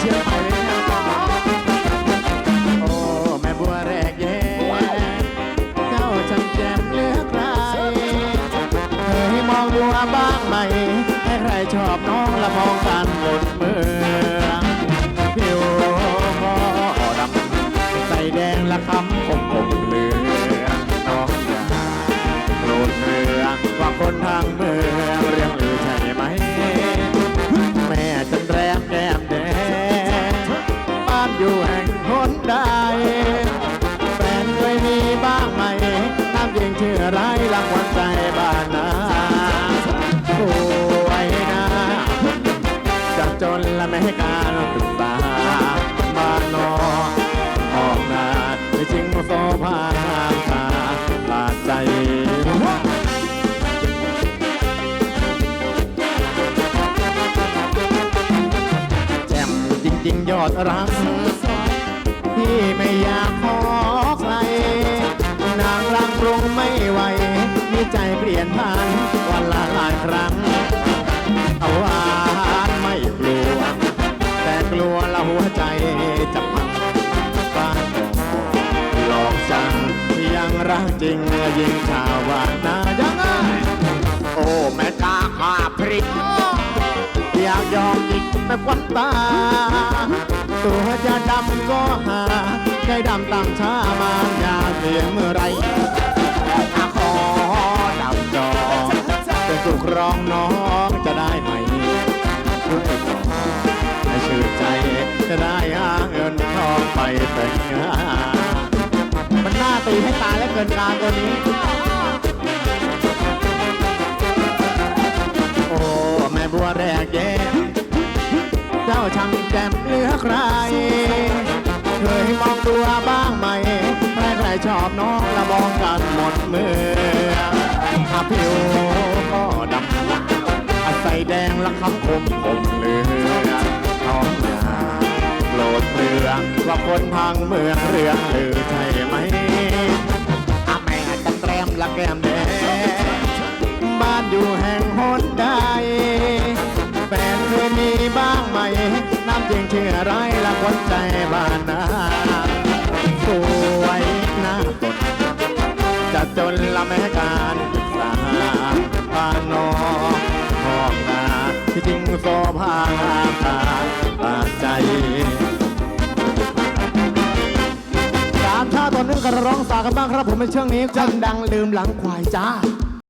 เชียงใหม่เลยนะครับโอ้แม่บัวแรกแย้เจ้าช่างแจ่มเหลือใครเคยมองบัวบ้างไหมให้ใครชอบน้องละมองกันหมดเมืองผิวหม้อดำใส่แดงละคำคมคมเหลืองน้องอยาโกรธเรื่องว่าคนทางเมือง หนใดแฟนเคยมีบ้างไหมน้ำยิงชื่อไรรางวัลใจบ้านนาโอ้ยนะจะจนละไม่ให้การศึกษาบ้านนอกออกนาไม่จริงโซภาตาลาดใจแจมจริงยอดรัก ที่ไม่อยากขอใคร นางรังปรุงไม่ไหว มีใจเปลี่ยนผ่านวันละหลายครั้งเอาหวานไม่กลัว แต่กลัวละหัวใจจะพังบ้านหลอกจังยังรักจริงยิงชาวบ้านนายังไงโอ้แม่กาข้าพริกอยากยอมอีกไม่ควันตา ตัวจะดำก็หาใจดำตามช้ามาอยากเสียงเมื่อไรอาขอดำจอเป็นสุขร้องน้องจะได้ไหมช่วยบอกให้ชื่นใจจะได้หาเงินทองไปแต่งงานมันน่าตีให้ตายและเกินการตัวนี้ โอ้ แม่บัวแรกแย เจ้าช่างแจ่มเหลือใคร เคยมองตัวบ้างไหมใครใครชอบน้องละมองกันหมดเมืออาผิวก็ดำอาใส่แดงละคำคมคมเหลืองน้องอยาโปรดเรื่องว่าคนทางเมืองเรื่องลือใช่ไหมอาแม่จะแกรมละแก้ม จริงชื่ออะไรละคนใจบ้านนาสวยหน้าตนจะจนละแม่การศึกษาบ้านนอกห้องนาที่จริงโซภาตาตาใจสามชาติตอนนึงกระร้องสากันบ้างครับผมในช่วงนี้คนดังลืมหลังควายจ้า